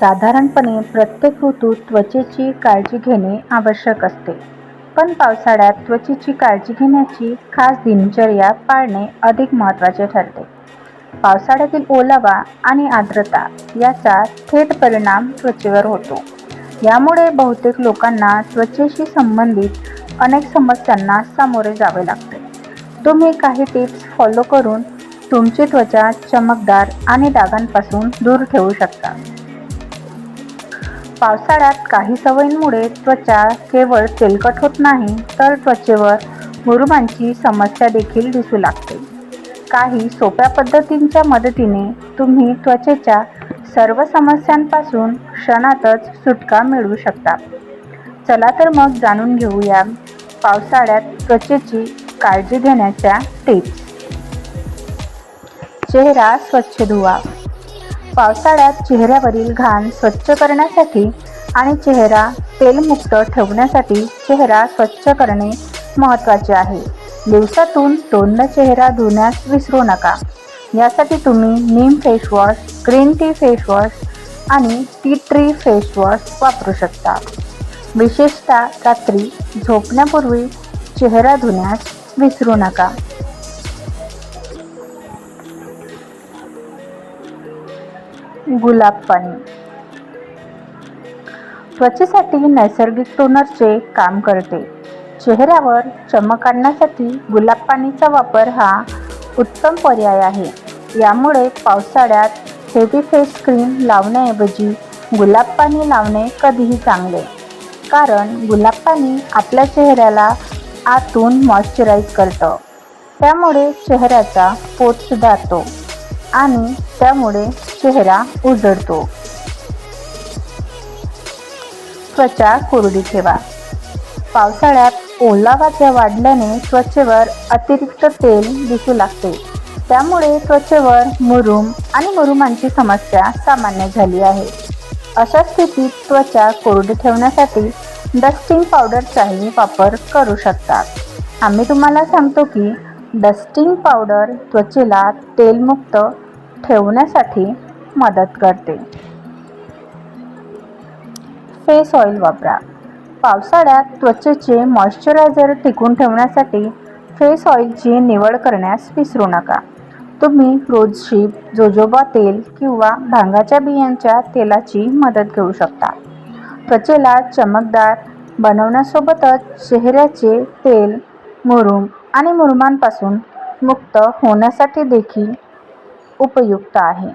साधारणपणे प्रत्येक ऋतूत त्वचेची काळजी घेणे आवश्यक असते. पण पावसाळ्यात त्वचेची काळजी घेण्याची खास दिनचर्या पाळणे अधिक महत्त्वाचे ठरते. पावसाळ्यातील ओलावा आणि आर्द्रता याचा थेट परिणाम त्वचेवर होतो. यामुळे बहुतेक लोकांना त्वचेशी संबंधित अनेक समस्यांना सामोरे जावे लागते. तुम्ही काही टिप्स फॉलो करून तुमची त्वचा चमकदार आणि डागांपासून दूर ठेवू शकता. पावसाळ्यात काही सवयींमुळे त्वचा केवळ तेलकट होत नाही तर त्वचेवर मुरुमांची समस्या देखील दिसू लागते. काही सोप्या पद्धतींच्या मदतीने तुम्ही त्वचेच्या सर्व समस्यांपासून क्षणातच सुटका मिळवू शकता. चला तर मग जाणून घेऊया पावसाळ्यात त्वचेची काळजी घेण्याच्या टिप्स. चेहरा स्वच्छ धुवा. पावसाळ्यात चेहऱ्यावरील घाण स्वच्छ करण्यासाठी आणि चेहरा तेलमुक्त ठेवण्यासाठी चेहरा स्वच्छ करणे महत्त्वाचे आहे. दिवसातून दोनदा चेहरा धुण्यास विसरू नका. यासाठी तुम्ही neem face wash green tea face wash आणि टी ट्री फेसवॉश वापरू शकता. विशेषतः रात्री झोपण्यापूर्वी चेहरा धुण्यास विसरू नका. गुलाब पाणी त्वचेसाठी नैसर्गिक टोनरचे काम करते. चेहऱ्यावर चमक आणण्यासाठी गुलाब पाणीचा वापर हा उत्तम पर्याय आहे. यामुळे पावसाळ्यात हेवी फेस क्रीम लावण्याऐवजी गुलाब पाणी लावणे कधीही चांगले. कारण गुलाब पाणी आपल्या चेहऱ्याला आतून मॉइश्चराईज करतं. त्यामुळे चेहऱ्याचा पोत सुधारतो. आणि त्यामुळे चेहरा उजळतो. त्वचा कोरडी ठेवा. पावसाळ्यात ओलावाच्या वाढल्याने त्वचेवर अतिरिक्त तेल दिसू लागते. त्यामुळे त्वचेवर मुरुम आणि मुरुमांची समस्या सामान्य झाली आहे. अशा स्थितीत त्वचा कोरडी ठेवण्यासाठी डस्टिंग पावडरचाही वापर करू शकतात आम्ही तुम्हाला सांगतो की डस्टिंग पावडर त्वचेला तेलमुक्त ठेवण्यासाठी मदत करते. फेस ऑइल वापरा. पावसाळ्यात त्वचेचे मॉइश्चरायझर टिकून ठेवण्यासाठी फेस ऑइलची निवड करण्यास विसरू नका. तुम्ही रोजशीप जोजोबा तेल किंवा भांगाच्या बियांच्या तेलाची मदत घेऊ शकता. त्वचेला चमकदार बनवण्यासोबतच चेहऱ्याचे तेल मुरुम आणि मुरुमांपासून मुक्त होण्यासाठी देखील उपयुक्त आहे.